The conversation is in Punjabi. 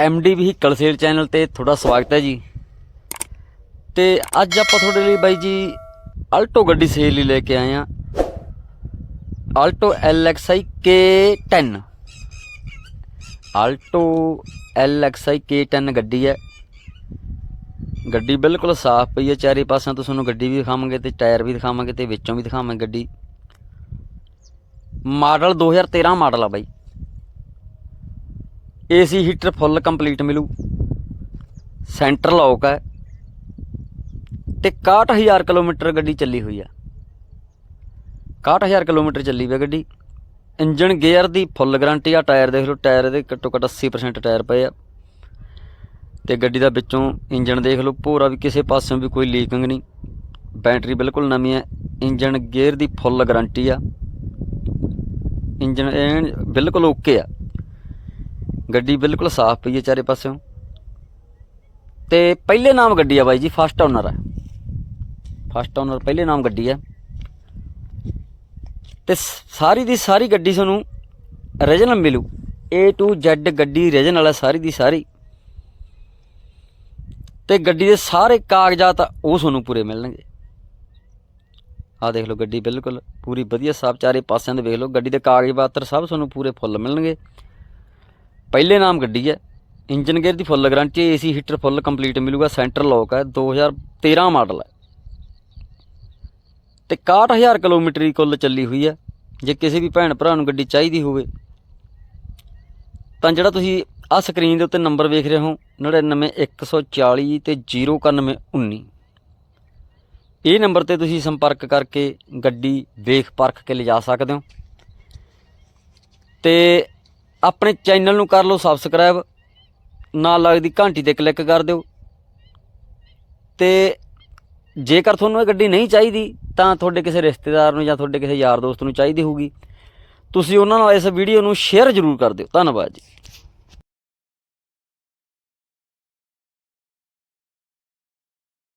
ਐਮਡੀ ਵਹੀਕਲ ਸੇਲ ਚੈਨਲ ਤੇ, ਤੁਹਾਡਾ ਸਵਾਗਤ ਹੈ ਜੀ। ਤੇ ਅੱਜ ਆਪਾਂ ਤੁਹਾਡੇ ਲਈ ਬਾਈ ਜੀ ਆਲਟੋ ਗੱਡੀ ਸੇਲ ਲਈ ਲੈ ਕੇ ਆਏ ਆ Alto LXI K10 Alto LXI K10 ਗੱਡੀ ਹੈ। ਗੱਡੀ ਬਿਲਕੁਲ ਸਾਫ਼ ਪਈ ਹੈ, ਚਾਰੇ ਪਾਸਿਆਂ ਤੋਂ ਤੁਹਾਨੂੰ ਗੱਡੀ ਵੀ ਦਿਖਾਵਾਂਗੇ ਤੇ ਟਾਇਰ ਵੀ ਦਿਖਾਵਾਂਗੇ ਤੇ ਵਿੱਚੋਂ ਵੀ ਦਿਖਾਵਾਂਗੇ ਗੱਡੀ। ਮਾਡਲ 2013 ਮਾਡਲ ਆ ਬਾਈ। ਏਸੀ ਹੀਟਰ ਫੁੱਲ ਕੰਪਲੀਟ ਮਿਲੂ। ਸੈਂਟਰ ਲੌਕ ਹੈ ਤੇ 61000 ਕਿਲੋਮੀਟਰ ਗੱਡੀ ਚੱਲੀ ਹੋਈ ਆ। 61000 ਕਿਲੋਮੀਟਰ ਚੱਲੀ ਹੋਈ ਗੱਡੀ। ਇੰਜਨ ਗੇਅਰ ਦੀ ਫੁੱਲ ਗਾਰੰਟੀ ਆ, ਟਾਇਰ ਦੇਖ ਲਓ, ਟਾਇਰ ਦੇ ਘੱਟੋ ਘੱਟ 80% ਟਾਇਰ ਪਏ ਆ। ਤੇ ਗੱਡੀ ਦਾ ਵਿੱਚੋਂ ਇੰਜਨ ਦੇਖ ਲਓ ਪੂਰਾ ਵੀ ਕਿਸੇ ਪਾਸਿਓਂ ਵੀ ਕੋਈ ਲੀਕਿੰਗ ਨਹੀਂ। ਬੈਟਰੀ ਬਿਲਕੁਲ ਨਵੀਂ ਹੈ ਇੰਜਨ ਗੇਅਰ ਦੀ ਫੁੱਲ ਗਾਰੰਟੀ ਆ। ਇੰਜਨ ਬਿਲਕੁਲ ਓਕੇ ਆ। ਗੱਡੀ ਬਿਲਕੁਲ ਸਾਫ਼ ਪਈ ਹੈ ਚਾਰੇ ਪਾਸਿਓਂ। ਤੇ ਪਹਿਲੇ ਨਾਮ ਗੱਡੀ ਆ ਬਾਈ ਜੀ ਫਸਟ ਓਨਰ ਹੈ ਫਸਟ ਓਨਰ ਪਹਿਲੇ ਨਾਮ ਗੱਡੀ ਹੈ ਤੇ ਸਾਰੀ ਦੀ ਸਾਰੀ ਗੱਡੀ ਤੁਹਾਨੂੰ ਰੀਜਨਲ ਮਿਲੂ। A to Z ਗੱਡੀ ਰੀਜਨਲ ਹੈ ਸਾਰੀ ਦੀ ਸਾਰੀ। ਤੇ ਗੱਡੀ ਦੇ ਸਾਰੇ ਕਾਗਜ਼ਾਤ ਉਹ ਤੁਹਾਨੂੰ ਪੂਰੇ ਮਿਲਣਗੇ। ਆਹ ਦੇਖ ਲਓ ਗੱਡੀ ਬਿਲਕੁਲ ਪੂਰੀ ਵਧੀਆ ਸਾਫ਼, ਚਾਰੇ ਪਾਸਿਆਂ ਦੇ ਵੇਖ ਲਓ। ਗੱਡੀ ਦੇ ਕਾਗਜ਼ ਪੱਤਰ ਸਭ ਤੁਹਾਨੂੰ ਪੂਰੇ ਫੁੱਲ ਮਿਲਣਗੇ। ਪਹਿਲੇ ਨਾਮ ਗੱਡੀ ਹੈ। ਇੰਜਨ ਗੇਅਰ ਦੀ ਫੁੱਲ ਗਾਰੰਟੀ ਹੈ। ਏਸੀ ਹੀਟਰ ਫੁੱਲ ਕੰਪਲੀਟ ਮਿਲੂਗਾ। ਸੈਂਟਰ ਲੌਕ ਹੈ। 2013 ਮਾਡਲ ਹੈ। ਤੇ 61000 ਕਿਲੋਮੀਟਰ ਦੀ ਕੁੱਲ ਚੱਲੀ ਹੋਈ ਹੈ। ਜੇ ਕਿਸੇ ਵੀ ਭੈਣ ਭਰਾ ਨੂੰ ਗੱਡੀ ਚਾਹੀਦੀ ਹੋਵੇ, ਤਾਂ ਜਿਹੜਾ ਤੁਸੀਂ ਆਹ ਸਕਰੀਨ ਦੇ ਉੱਤੇ ਨੰਬਰ ਵੇਖ ਰਹੇ ਹੋ 99140 ਤੇ 09119 ਇਹ ਨੰਬਰ ਤੇ ਤੁਸੀਂ ਸੰਪਰਕ ਕਰਕੇ ਗੱਡੀ ਵੇਖ ਪਰਖ ਕੇ ਲਿਜਾ ਸਕਦੇ ਹੋ। ਤੇ ਆਪਣੇ ਚੈਨਲ ਨੂੰ ਕਰ ਲਓ ਸਬਸਕ੍ਰਾਈਬ ਨਾਲ ਲੱਗਦੀ ਘੰਟੀ ਤੇ ਕਲਿੱਕ ਕਰ ਦਿਓ। ਤੇ ਜੇਕਰ ਤੁਹਾਨੂੰ ਇਹ ਗੱਡੀ ਨਹੀਂ ਚਾਹੀਦੀ, ਤਾਂ ਤੁਹਾਡੇ ਕਿਸੇ ਰਿਸ਼ਤੇਦਾਰ ਨੂੰ ਜਾਂ ਤੁਹਾਡੇ ਕਿਸੇ ਯਾਰ ਦੋਸਤ ਨੂੰ ਚਾਹੀਦੀ ਹੋਊਗੀ। ਤੁਸੀਂ ਉਹਨਾਂ ਨਾਲ ਇਸ ਵੀਡੀਓ ਨੂੰ ਸ਼ੇਅਰ ਜ਼ਰੂਰ ਕਰ ਦਿਓ। ਧੰਨਵਾਦ ਜੀ।